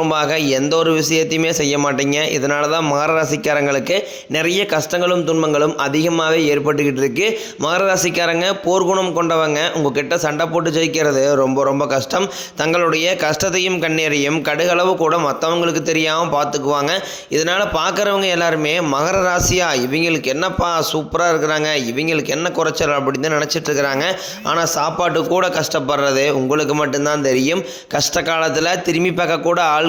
புறம்பாக எந்த ஒரு விஷயத்தையுமே செய்ய மாட்டீங்க. இதனால தான் மகர ராசிக்காரங்களுக்கு நிறைய கஷ்டங்களும் துன்பங்களும் அதிகமாகவே ஏற்பட்டுக்கிட்டு இருக்கு. மகர ராசிக்காரங்க போர்க்குணம் கொண்டவங்க. உங்ககிட்ட சண்டை போட்டு ஜெயிக்கிறது ரொம்ப ரொம்ப கஷ்டம். தங்களுடைய கஷ்டத்தையும் கண்ணீரையும் கடுகளவு கூட மற்றவங்களுக்கு தெரியாமல் பார்த்துக்குவாங்க இதனால் பார்க்குறவங்க எல்லாருமே மகர ராசியாக இவங்களுக்கு என்னப்பா சூப்பராக இருக்கிறாங்க. இவங்களுக்கு என்ன குறைச்சல் அப்படின்னு தான் நினச்சிட்டு இருக்கிறாங்க. ஆனால் சாப்பாட்டு கூட கஷ்டப்படுறது உங்களுக்கு மட்டும்தான் தெரியும். கஷ்ட காலத்தில் திரும்பி பார்க்க கூட ஆள்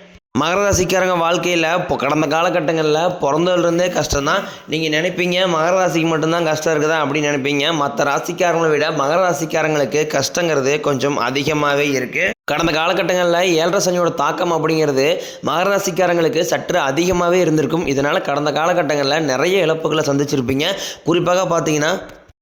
மகர ராசிக்காரங்க வாழ்க்கையில் இப்போ கடந்த காலகட்டங்களில் பிறந்ததுலேருந்தே கஷ்டம் தான் நீங்கள் நினைப்பீங்க மகர ராசிக்கு மட்டும்தான் கஷ்டம் இருக்குதா அப்படின்னு நினைப்பீங்க. மற்ற ராசிக்காரங்களை விட மகர ராசிக்காரங்களுக்கு கஷ்டங்கிறது கொஞ்சம் அதிகமாகவே இருக்குது கடந்த காலகட்டங்களில் ஏழரை சனியோட தாக்கம் அப்படிங்கிறது மகர ராசிக்காரங்களுக்கு சற்று அதிகமாகவே இருந்திருக்கும். இதனால் கடந்த காலகட்டங்களில் நிறைய இழப்புகளை சந்திச்சிருப்பீங்க. குறிப்பாக பார்த்தீங்கன்னா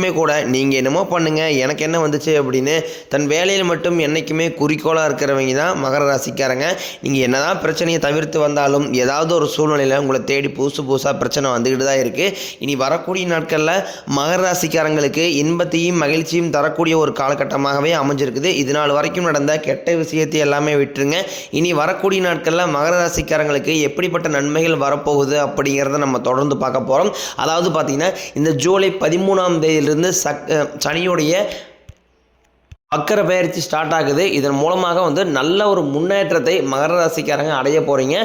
தெரிஞ்சுமே கூட நீங்கள் என்னமோ பண்ணுங்கள் எனக்கு என்ன வந்துச்சு அப்படின்னு தன் வேலையில் மட்டும் என்றைக்குமே குறிக்கோளாக இருக்கிறவங்க தான் மகர ராசிக்காரங்க. நீங்கள் என்னதான் பிரச்சனையை தவிர்த்து வந்தாலும் ஏதாவது ஒரு சூழ்நிலையில் உங்களை தேடி புதுசு புதுசாக பிரச்சனை வந்துக்கிட்டு தான் இருக்குது இனி வரக்கூடிய நாட்களில் மகர ராசிக்காரங்களுக்கு இன்பத்தையும் மகிழ்ச்சியும் தரக்கூடிய ஒரு காலகட்டமாகவே அமைஞ்சிருக்குது. இது நாள் வரைக்கும் நடந்த கெட்ட விஷயத்தை எல்லாமே விட்டுருங்க. இனி வரக்கூடிய நாட்களில் மகர ராசிக்காரங்களுக்கு எப்படிப்பட்ட நன்மைகள் வரப்போகுது அப்படிங்கிறத நம்ம தொடர்ந்து பார்க்க போகிறோம் அதாவது பார்த்திங்கன்னா இந்த ஜூலை பதிமூணாம் தேதி தேதியிலிருந்து சக் சனியுடைய அக்கரை பயிற்சி ஸ்டார்ட் ஆகுது. இதன் மூலமாக வந்து நல்ல ஒரு முன்னேற்றத்தை மகர ராசிக்காரங்க அடைய போகிறீங்க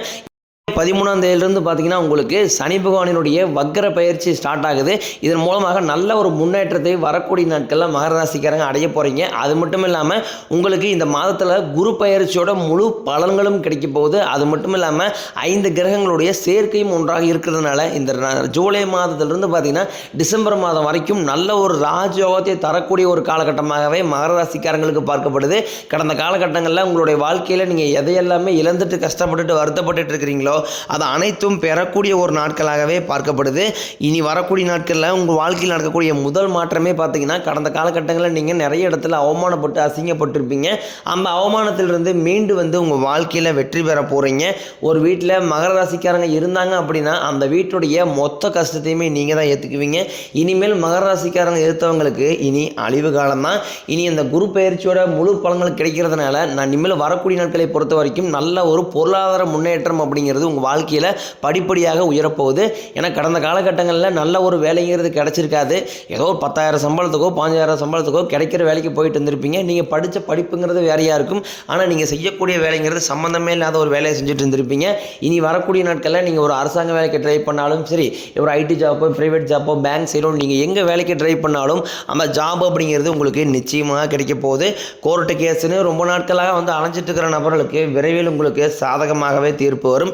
பதிமூணாம் தேதியிலிருந்து பார்த்தீங்கன்னா உங்களுக்கு சனி பகவானினுடைய வக்கர பயிற்சி ஸ்டார்ட் ஆகுது. இதன் மூலமாக நல்ல ஒரு முன்னேற்றத்தை வரக்கூடிய நாட்களில் மகராசிக்காரங்க அடைய போகிறீங்க அது மட்டும் இல்லாமல் உங்களுக்கு இந்த மாதத்தில் குரு பயிற்சியோட முழு பலன்களும் கிடைக்க போகுது. அது மட்டும் இல்லாமல் ஐந்து கிரகங்களுடைய சேர்க்கையும் ஒன்றாக இருக்கிறதுனால இந்த ஜூலை மாதத்திலிருந்து பார்த்தீங்கன்னா டிசம்பர் மாதம் வரைக்கும் நல்ல ஒரு ராஜயோகத்தை தரக்கூடிய ஒரு காலகட்டமாகவே மகராசிக்காரங்களுக்கு பார்க்கப்படுது. கடந்த காலகட்டங்களில் உங்களுடைய வாழ்க்கையில் நீங்கள் எதையெல்லாமே இழந்துட்டு கஷ்டப்பட்டுட்டு வருத்தப்பட்டுட்டு இருக்கிறீங்களோ அது அனைத்தும் பெறக்கூடிய ஒரு நாட்களாகவே பார்க்கப்படுது. இனி வரக்கூடிய நாட்களில் உங்கள் வாழ்க்கையில் நடக்கக்கூடிய முதல் மாற்றமே பார்த்தீங்கன்னா கடந்த காலகட்டங்களில் நீங்கள் நிறைய இடத்துல அவமானப்பட்டு அசிங்கப்பட்டிருப்பீங்க. அந்த அவமானத்திலிருந்து மீண்டு வந்து உங்கள் வாழ்க்கையில் வெற்றி பெற போகிறீங்க ஒரு வீட்டில் மகர ராசிக்காரங்க இருந்தாங்க அப்படின்னா அந்த வீட்டுடைய மொத்த கஷ்டத்தையுமே நீங்கள் தான் ஏற்றுக்குவீங்க இனிமேல் மகர ராசிக்காரங்க எடுத்தவங்களுக்கு இனி அழிவு காலம்தான் இனி இந்த குரு பயிற்சியோட முழு பலன்கள் கிடைக்கிறதுனால நான் இனிமேல் வரக்கூடிய நாட்களை பொறுத்த வரைக்கும் நல்ல ஒரு பொருளாதார முன்னேற்றம் அப்படிங்கிறது உங்கள் வாழ்க்கையில் படிப்படியாக உயரப்போகுது. ஏன்னா கடந்த காலகட்டங்களில் நல்ல ஒரு வேலைங்கிறது கிடச்சிருக்காது. ஏதோ ஒரு பத்தாயிரம் சம்பளத்துக்கோ பாஞ்சாயிரம் சம்பளத்துக்கோ கிடைக்கிற வேலைக்கு போயிட்டு இருந்திருப்பீங்க. நீங்கள் படித்த படிப்புங்கிறது வேறையாக இருக்கும். ஆனால் நீங்கள் செய்யக்கூடிய வேலைங்கிறது சம்மந்தமே இல்லாத ஒரு வேலையை செஞ்சுட்டு இருந்திருப்பீங்க. இனி வரக்கூடிய நாட்களில் நீங்கள் ஒரு அரசாங்க வேலைக்கு ட்ரை பண்ணாலும் சரி ஒரு ஐடி ஜாப்போ ப்ரைவேட் ஜாப்போ பேங்க் சைடோ நீங்கள் எங்கே வேலைக்கு ட்ரை பண்ணாலும் அந்த ஜாப் அப்படிங்கிறது உங்களுக்கு நிச்சயமாக கிடைக்க போகுது. கோர்ட்டு கேஸுன்னு ரொம்ப நாட்களாக வந்து அலைஞ்சிட்டு இருக்கிற நபர்களுக்கு விரைவில் உங்களுக்கு சாதகமாகவே தீர்ப்பு வரும்.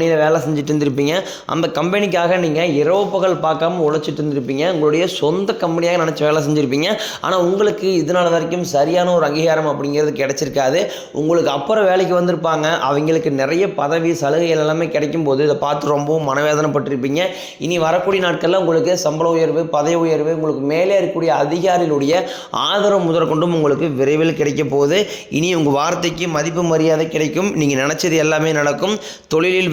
கம்பெனியில் வேலை செஞ்சுட்டு இருந்திருப்பீங்க. அந்த கம்பெனிக்காக நீங்கள் இரவு பகல் பார்க்காம உழைச்சிட்டு இருந்திருப்பீங்க. உங்களுடைய சொந்த கம்பெனியாக நினச்சி வேலை செஞ்சுருப்பீங்க. ஆனால் உங்களுக்கு இது நாள் வரைக்கும் சரியான ஒரு அங்கீகாரம் அப்படிங்கிறது கிடச்சிருக்காது. உங்களுக்கு அப்புறம் வேலைக்கு வந்திருப்பாங்க. அவங்களுக்கு நிறைய பதவி சலுகைகள் எல்லாமே கிடைக்கும் போது இதை பார்த்து ரொம்பவும் மனவேதனைப்பட்டிருப்பீங்க. இனி வரக்கூடிய நாட்களில் உங்களுக்கு சம்பள உயர்வு பதவி உயர்வு உங்களுக்கு மேலே இருக்கக்கூடிய அதிகாரிகளுடைய ஆதரவு முதற்கொண்டும் உங்களுக்கு விரைவில் கிடைக்க போகுது. இனி உங்கள் வார்த்தைக்கு மதிப்பு மரியாதை கிடைக்கும். நீங்கள் நினச்சது எல்லாமே நடக்கும். தொழிலில்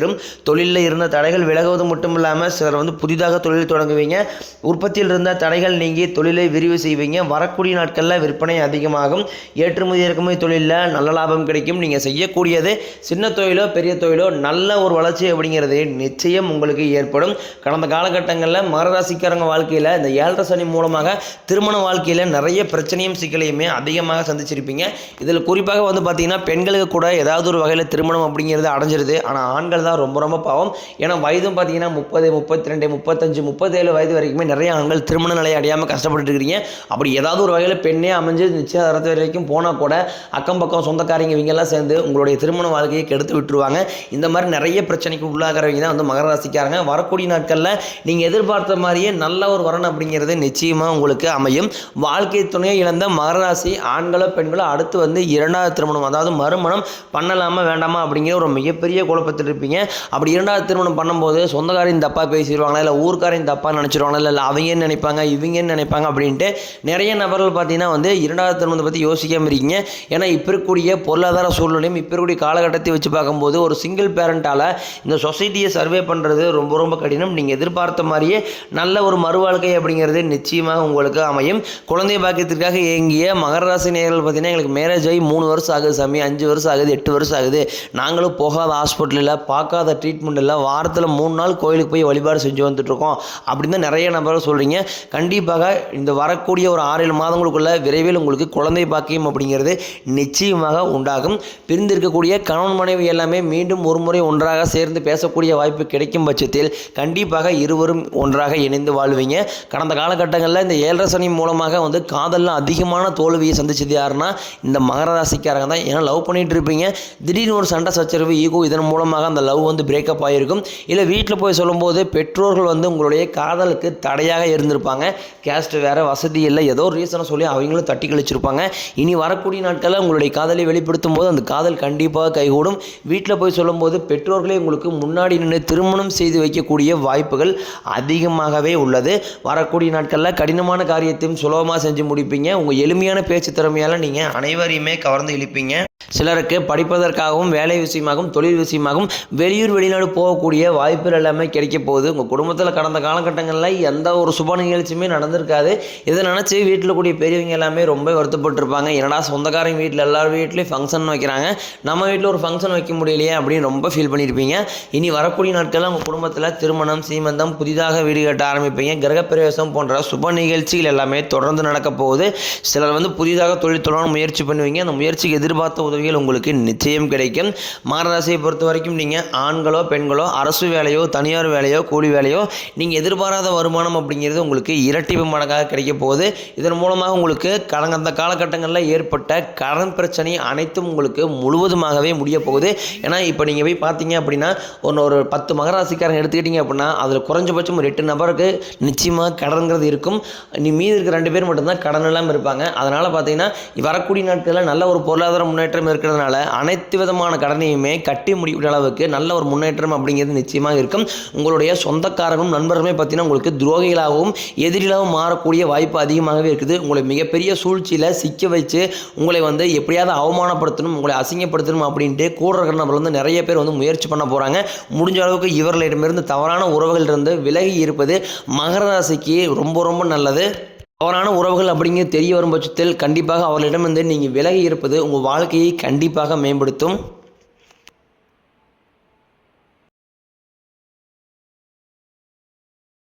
தொழிலில் இருந்த தடைகள் விலகுவது மட்டும் இல்லாமல் சிலர் வந்து புதிதாக தொழில் தொடங்குவீங்க. உற்பத்தியில் இருந்த தடைகள் நீங்கி தொழிலை விரிவு செய்வீங்க. வரக்கூடிய நாட்களில் விற்பனை அதிகமாகும். ஏற்றுமதி இறக்குமதி தொழிலில் நல்ல லாபம் கிடைக்கும். நீங்கள் செய்யக்கூடியது சின்ன தொழிலோ பெரிய தொழிலோ நல்ல ஒரு வளர்ச்சி அப்படிங்கிறது நிச்சயம் உங்களுக்கு ஏற்படும். கடந்த காலகட்டங்களில் மகராசிக்காரங்க வாழ்க்கையில் இந்த ஏழரை சனி மூலமாக திருமண வாழ்க்கையில் நிறைய பிரச்சனையும் சிக்கலையுமே அதிகமாக சந்திச்சிருப்பீங்க. இதில் குறிப்பாக வந்து பார்த்தீங்கன்னா பெண்களுக்கு கூட ஏதாவது ஒரு வகையில் திருமணம் அப்படிங்கிறது அடைஞ்சிருது. ஆனால் ஆண்கள் தான் ரொம்ப ரொம்ப பாவம். ஏன்னா வயதும் பார்த்தீங்கன்னா முப்பது முப்பத்தி ரெண்டு முப்பத்தஞ்சு முப்பத்தேழு வயது வரைக்குமே நிறைய ஆண்கள் திருமண நிலையை அடையாமல் கஷ்டப்பட்டு இருக்கிறீங்க. அப்படி ஏதாவது ஒரு வகையில் பெண்ணே அமைஞ்சு நிச்சயதாரத்து வரைக்கும் போனால் கூட அக்கம் பக்கம் சொந்தக்காரங்க இவங்கெல்லாம் சேர்ந்து உங்களுடைய திருமண வாழ்க்கையை கெடுத்து விட்டுருவாங்க. இந்த மாதிரி நிறைய பிரச்சனைக்கு உள்ளாகிறவங்க தான் வந்து மகர ராசிக்காரங்க. வரக்கூடிய நாட்களில் நீங்கள் எதிர்பார்த்த மாதிரியே நல்ல ஒரு வரன் அப்படிங்கிறது நிச்சயமாக உங்களுக்கு அமையும். வாழ்க்கை துணையை இழந்த மகர ராசி ஆண்களோ பெண்களோ அடுத்து வந்து இரண்டாவது திருமணம் அதாவது மறுமணம் பண்ணலாமா வேண்டாமா அப்படிங்கிற ஒரு மிகப்பெரிய குழப்பத்தில் இருப்பீங்க அப்படி இரண்டாவது திருமணம் பண்ணும்போது சொந்தக்காரையும் தப்பாக பேசிடுவாங்களா? இல்லை ஊர்க்காரையும் தப்பாக நினச்சிருவாங்களா? இல்லை அவங்க நினைப்பாங்க? இவங்க நினைப்பாங்க? அப்படின்ட்டு நிறைய நபர்கள் பார்த்தீங்கன்னா வந்து இரண்டாவது திருமணத்தை பற்றி யோசிக்காமல் இருக்கீங்க. ஏன்னா இப்போ இருக்கக்கூடிய பொருளாதார சூழ்நிலையும் இப்போ இருக்கக்கூடிய காலகட்டத்தை வச்சு பார்க்கும்போது ஒரு சிங்கிள் பேரண்ட்டால் இந்த சொசைட்டியை சர்வே பண்ணுறது ரொம்ப ரொம்ப கடினம். நீங்கள் எதிர்பார்த்த மாதிரியே நல்ல ஒரு மறுவாழ்க்கை அப்படிங்கிறது நிச்சயமாக உங்களுக்கு அமையும். குழந்தை பாக்கியத்திற்காக இயங்கிய மகர ராசி நேர்கள் பார்த்தீங்கன்னா எங்களுக்கு மேரேஜ் ஆகி மூணு வருஷம் ஆகுது சாமி. அஞ்சு வருஷம் ஆகுது எட்டு வருஷம் ஆகுது. நாங்களும் போகாத ஹாஸ்பிட்டலில் பார்க்க பார்க்காத ட்ரீட்மெண்ட் இல்லை. வாரத்தில் மூணு நாள் கோயிலுக்கு போய் வழிபாடு செஞ்சு வந்துட்டுருக்கோம். அப்படின்னு தான் நிறைய நபர்கள் சொல்கிறீங்க கண்டிப்பாக இந்த வரக்கூடிய ஒரு ஆறு ஏழு மாதங்களுக்குள்ள விரைவில் உங்களுக்கு குழந்தை பாக்கியம் அப்படிங்கிறது நிச்சயமாக உண்டாகும். பிரிந்திருக்கக்கூடிய கணவன் மனைவி எல்லாமே மீண்டும் ஒரு முறை ஒன்றாக சேர்ந்து பேசக்கூடிய வாய்ப்பு கிடைக்கும் பட்சத்தில் கண்டிப்பாக இருவரும் ஒன்றாக இணைந்து வாழ்வீங்க. கடந்த காலகட்டங்களில் இந்த ஏழரை சனி மூலமாக வந்து காதலில் அதிகமான தோல்வியை சந்திச்சது யாருன்னா இந்த மகர ராசிக்காரங்க தான். ஏன்னா லவ் பண்ணிகிட்டு இருப்பீங்க. திடீர்னு ஒரு சண்டை சச்சரவு ஈகோ இதன் மூலமாக அந்த லவ் வந்து பிரேக்கப் ஆகிருக்கும் இல்லை வீட்டில் போய் சொல்லும்போது பெற்றோர்கள் வந்து உங்களுடைய காதலுக்கு தடையாக இருந்திருப்பாங்க. கேஸ்ட் வேறு வசதி இல்லை. ஏதோ ஒரு ரீசனை சொல்லி அவங்களும் தட்டி கழிச்சிருப்பாங்க. இனி வரக்கூடிய நாட்களில் உங்களுடைய காதலை வெளிப்படுத்தும் போது அந்த காதல் கண்டிப்பாக கைகூடும். வீட்டில் போய் சொல்லும்போது பெற்றோர்களே உங்களுக்கு முன்னாடி நின்று திருமணம் செய்து வைக்கக்கூடிய வாய்ப்புகள் அதிகமாகவே உள்ளது. வரக்கூடிய நாட்களில் கடினமான காரியத்தையும் சுலபமாக செஞ்சு முடிப்பீங்க. உங்கள் எளிமையான பேச்சு திறமையால் நீங்கள் அனைவரையுமே கவர்ந்து இழுப்பீங்க. சிலருக்கு படிப்பதற்காகவும் வேலை விஷயமாகவும் தொழில் விஷயமாகவும் வெளியூர் வெளிநாடு போகக்கூடிய வாய்ப்புகள் எல்லாமே கிடைக்க போகுது. உங்கள் குடும்பத்தில் கடந்த காலகட்டங்களில் எந்த ஒரு சுப நிகழ்ச்சியுமே நடந்திருக்காது. இதை நினச்சி வீட்டில் கூடிய பெரியவங்க எல்லாமே ரொம்ப வருத்தப்பட்டிருப்பாங்க. என்னடா சொந்தக்காரங்க வீட்டில் எல்லார் வீட்லேயும் ஃபங்க்ஷன் வைக்கிறாங்க. நம்ம வீட்டில் ஒரு ஃபங்க்ஷன் வைக்க முடியலையே அப்படின்னு ரொம்ப ஃபீல் பண்ணியிருப்பீங்க இனி வரக்கூடிய நாட்களில் உங்கள் குடும்பத்தில் திருமணம் சீமந்தம் புதிதாக வீடு கட்ட ஆரம்பிப்பீங்க. கிரகப்பிரவேசம் போன்ற சுப நிகழ்ச்சிகள் எல்லாமே தொடர்ந்து நடக்க போகுது. சிலர் வந்து புதிதாக தொழில் தொடர முயற்சி பண்ணுவீங்க. அந்த முயற்சிக்கு எதிர்பார்த்த உதவிகள் உங்களுக்கு நிச்சயம் கிடைக்கும். மாரராசியை பொறுத்த வரைக்கும் நீங்கள் ஆண்களோ பெண்களோ அரசு வேலையோ தனியார் வேலையோ கூலி வேலையோ நீங்கள் எதிர்பாராத வருமானம் அப்படிங்கிறது உங்களுக்கு இரட்டிப்பு மடங்காக கிடைக்க போகுது. இதன் மூலமாக உங்களுக்கு கடந்த காலகட்டங்களில் ஏற்பட்ட கடன் பிரச்சனை அனைத்தும் உங்களுக்கு முழுவதுமாகவே முடிய போகுது. ஏன்னா இப்போ நீங்கள் போய் பார்த்தீங்க அப்படின்னா ஒன்று ஒரு பத்து மகராசிக்காரங்க எடுத்துக்கிட்டீங்க அப்படின்னா அதில் குறைஞ்சபட்சம் ஒரு எட்டு நபருக்கு நிச்சயமாக கடன்கிறது இருக்கும். நீ மீதி இருக்கிற ரெண்டு பேர் மட்டும்தான் கடன் இல்லாமல் இருப்பாங்க. அதனால் பார்த்தீங்கன்னா வரக்கூடிய நாட்களில் நல்ல ஒரு பொருளாதார முன்னேற்றம் இருக்கிறதுனால அனைத்து விதமான கடனையுமே கட்டி முடிக்கிற அளவுக்கு நல்ல ஒரு முன்னேற்றம் அப்படிங்கிறது நிச்சயமாக இருக்கும். உங்களுடைய சொந்தக்காரர்களும் நண்பர்களுமே பார்த்தீங்கன்னா உங்களுக்கு துரோகிகளாகவும் எதிரிகளாகவும் மாறக்கூடிய வாய்ப்பு அதிகமாகவே இருக்குது. உங்களை மிகப்பெரிய சூழ்ச்சியில் சிக்க வச்சு உங்களை வந்து எப்படியாவது அவமானப்படுத்தணும் உங்களை அசிங்கப்படுத்தணும் அப்படின்ட்டு கூட இருக்கிற வந்து நிறைய பேர் வந்து முயற்சி பண்ண போகிறாங்க முடிஞ்ச அளவுக்கு இவர்களிடமிருந்து தவறான உறவுகளிலிருந்து இருந்து விலகி இருப்பது மகர ராசிக்கு ரொம்ப ரொம்ப நல்லது. தவறான உறவுகள் அப்படிங்கிறது தெரிய வரும் பட்சத்தில் கண்டிப்பாக அவர்களிடமிருந்து நீங்கள் விலகி இருப்பது உங்கள் வாழ்க்கையை கண்டிப்பாக மேம்படுத்தும்.